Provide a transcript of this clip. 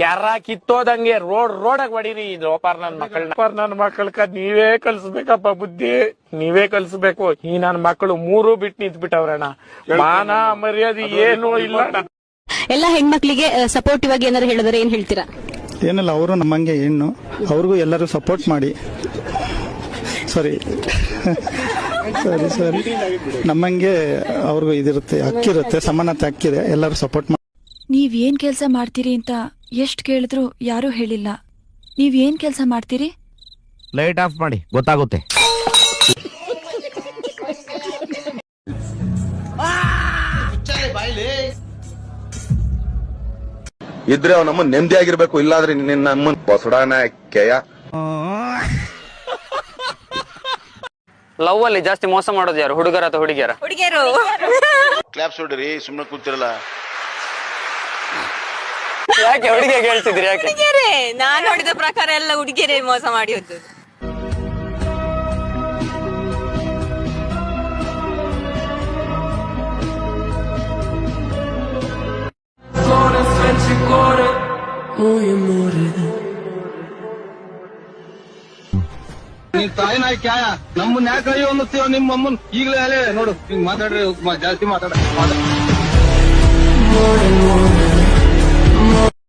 ಕ್ಯಾರ ಕಿತ್ತೋದಂಗೆ road ರೋಡಾಗ ಹೊಡೀರಿ ಈ ಲೋಪಾರ್ ನನ್ ಮಕ್ಕಳನ್ನ ಲೋಪಾರ್ ನನ್ ಮಕ್ಕಳಕ ನೀವೇ ಕಲ್ಸ್ಬೇಕಪ್ಪ ಬುದ್ಧಿ. ನೀವೇ ಕಲ್ಸ್ಬೇಕು. ಈ ನನ್ ಮಕ್ಕಳು ಮೂರು ಬಿಟ್ಟು ನಿಂತ್ ಬಿಟ್ಟವ್ರಣ್ಣ ಮಾನ ಮರ್ಯಾದೆ ಏನು ಇಲ್ಲ. ಎಲ್ಲ ಹೆಣ್ಮಕ್ಳಿಗೆ ಸಪೋರ್ಟಿವ್ ಆಗಿ ಏನಾದ್ರು ಹೇಳಿದ್ರೆ ಏನ್ ಹೇಳ್ತೀರಾ? ಏನಲ್ಲ ಅವರು ನಮ್ಮಂಗೆ ಹೆಣ್ಣು. ಅವ್ರಿಗೂ ಎಲ್ಲರೂ ಸಪೋರ್ಟ್ ಮಾಡಿ. ಸಾರಿ ಸರಿ ಸರಿ ನಮ್ಮಂಗೆ ಅವ್ರಿಗೂ ಇದಿರುತ್ತೆ ಅಕ್ಕಿರುತ್ತೆ ಸಮಾನತೆ ಹಕ್ಕಿದೆ. ಎಲ್ಲರೂ ಸಪೋರ್ಟ್ ಮಾಡಿ. ನೀವ್ ಏನ್ ಕೆಲಸ ಮಾಡ್ತೀರಿ ಅಂತ ಎಷ್ಟ್ ಕೇಳಿದ್ರು ಯಾರೂ ಹೇಳಿಲ್ಲ. ನೀವ್ ಏನ್ ಕೆಲ್ಸ ಮಾಡ್ತೀರಿ? ಲೈಟ್ ಆಫ್ ಮಾಡಿ ಗೊತ್ತಾಗುತ್ತೆ. ಇದ್ರೆ ಅವ್ ನಮ್ಮ ನೆಮ್ಮದಿಯಾಗಿರ್ಬೇಕು ಇಲ್ಲಾದ್ರೆ ನಿನ್ನ ಅಮ್ಮನ್ ಬಸಡಾನ ಕೆಯ. ಲವ್ ಅಲ್ಲಿ ಜಾಸ್ತಿ ಮೋಸ ಮಾಡೋದು ಯಾರು? ಹುಡುಗರ ಅಥವಾ ಹುಡುಗಿಯರ? ಹುಡುಗಿಯರು. ಕ್ಲಾಪ್ಸ್ ಹೊಡ್ರಿ ಸುಮ್ಮನೆ ಕೂತಿರಲ್ಲ. ಯಾಕೆ ಹುಡುಗಿ ಹೇಳ್ತಿದ್ರಿ ಯಾಕೆ? ಹುಡುಗಿಯರೇ ನಾನು ನೋಡಿದ ಪ್ರಕಾರ ಎಲ್ಲ ಹುಡುಗಿಯರೇ ಮೋಸ ಮಾಡಿ ಹೋದ್ದು. ನೀನ್ ತಾಯಿನ ಕ್ಯಾಯ? ನಮ್ಮನ್ನ ಯಾಕೆ ಅಯ್ಯೋ ಅನ್ನಿಸ್ತೀವ ನಿಮ್ಮ ಅಮ್ಮನ್? ಈಗಲೇ ಅಲ್ಲೇ ನೋಡು ಹಿಂಗ್ ಮಾತಾಡ್ರಿ ಜಾಸ್ತಿ ಮಾತಾಡ.